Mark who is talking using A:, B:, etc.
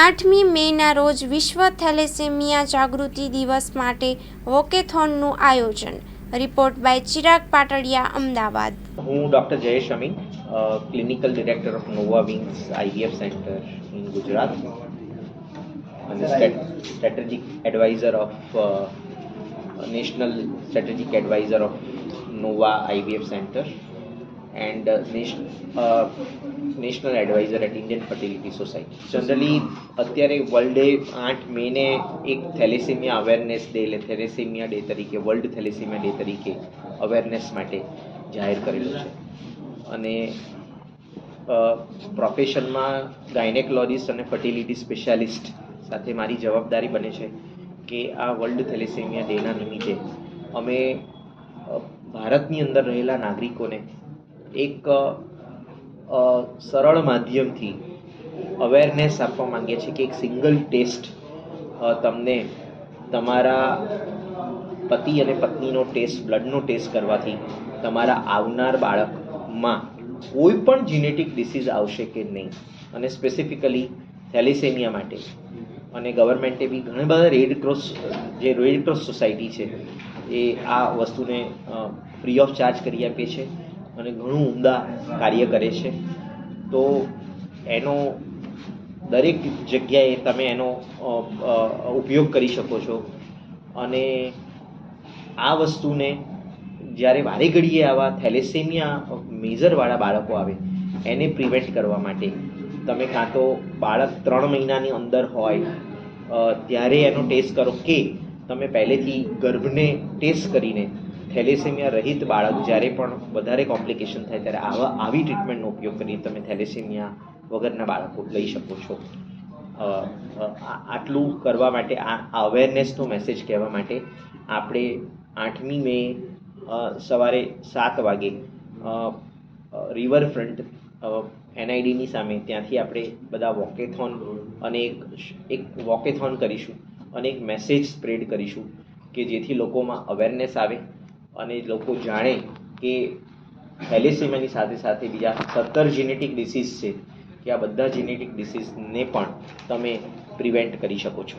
A: આઠમી મેના રોજ વિશ્વ થેલેસેમિયા જાગૃતિ દિવસ માટે વોકેથોનનું આયોજન. Report by Chirag Patadiya, Ahmedabad.
B: હું doctor Jayesh Amin clinical director of Nova wings IVF centre in Gujarat. અને strategic adviser of national strategic adviser of Nova IVF centre. And national adviser at Indian Fertility society generally અત્યારે વર્લ્ડે આઠ મેને એક thalassemia awareness day એટલે thalassemia day તરીકે world thalassemia day તરીકે awareness માટે જાહેર કરેલું છે. અને પ્રોફેશનમાં ગાયનેકોલોજિસ્ટ અને ફર્ટિલિટી સ્પેશિયાલિસ્ટ સાથે મારી જવાબદારી બને છે કે આ વર્લ્ડ થેલેસેમિયા ડેના નિમિત્તે અમે ભારતની અંદર રહેલા નાગરિકોને એક સરળ માધ્યમથી અવેરનેસ આપવા માંગીએ છીએ કે એક સિંગલ ટેસ્ટ તમને તમારા પતિ અને પત્નીનો ટેસ્ટ બ્લડનો ટેસ્ટ કરવાથી તમારા આવનાર બાળકમાં કોઈ પણ જીનેટિક ડિસીઝ આવશે કે નહીં. અને સ્પેસિફિકલી થેલિસેમિયા માટે. અને ગવર્મેન્ટે બી ઘણા બધા રેડ ક્રોસ જે રેડ ક્રોસ સોસાયટી છે, એ આ વસ્તુને ફ્રી ઓફ ચાર્જ કરી આપે છે. અને ઘણું ઉમદા કાર્ય કરે છે. તો એનો દરેક જગ્યાએ તમે એનો ઉપયોગ કરી શકો છો. અને આ વસ્તુને જ્યારે વારે ઘડીએ આવા થેલેસેમિયા મેજરવાળા બાળકો આવે, એને પ્રિવેન્ટ કરવા માટે તમે કાં તો બાળક ત્રણ મહિનાની અંદર હોય ત્યારે એનો ટેસ્ટ કરો કે તમે પહેલેથી ગર્ભને ટેસ્ટ કરીને થેલેસેમિયા રહિત બાળક જ્યારે પણ વધારે કોમ્પ્લિકેશન થાય ત્યારે આવા, આવી ટ્રીટમેન્ટનો ઉપયોગ કરીને તમે થેલેસેમિયા વગરના બાળકો લઈ શકો છો. આટલું કરવા માટે, આ અવેરનેસનો મેસેજ કહેવા માટે આપણે આઠમી મે સવારે સાત વાગે રિવરફ્રન્ટ એનઆઈડીની સામે ત્યાંથી આપણે બધા વોકેથોન અને એક એક વોકેથોન કરીશું અને એક મેસેજ સ્પ્રેડ કરીશું કે જેથી લોકોમાં અવેરનેસ આવે અને લોકો જાણે કે થેલેસેમિયાની સાથે સાથે બીજા સત્તર જીનેટિક ડિસીઝ છે, કે આ બધા જીનેટિક ડિસીઝને પણ તમે પ્રિવેન્ટ કરી શકો છો.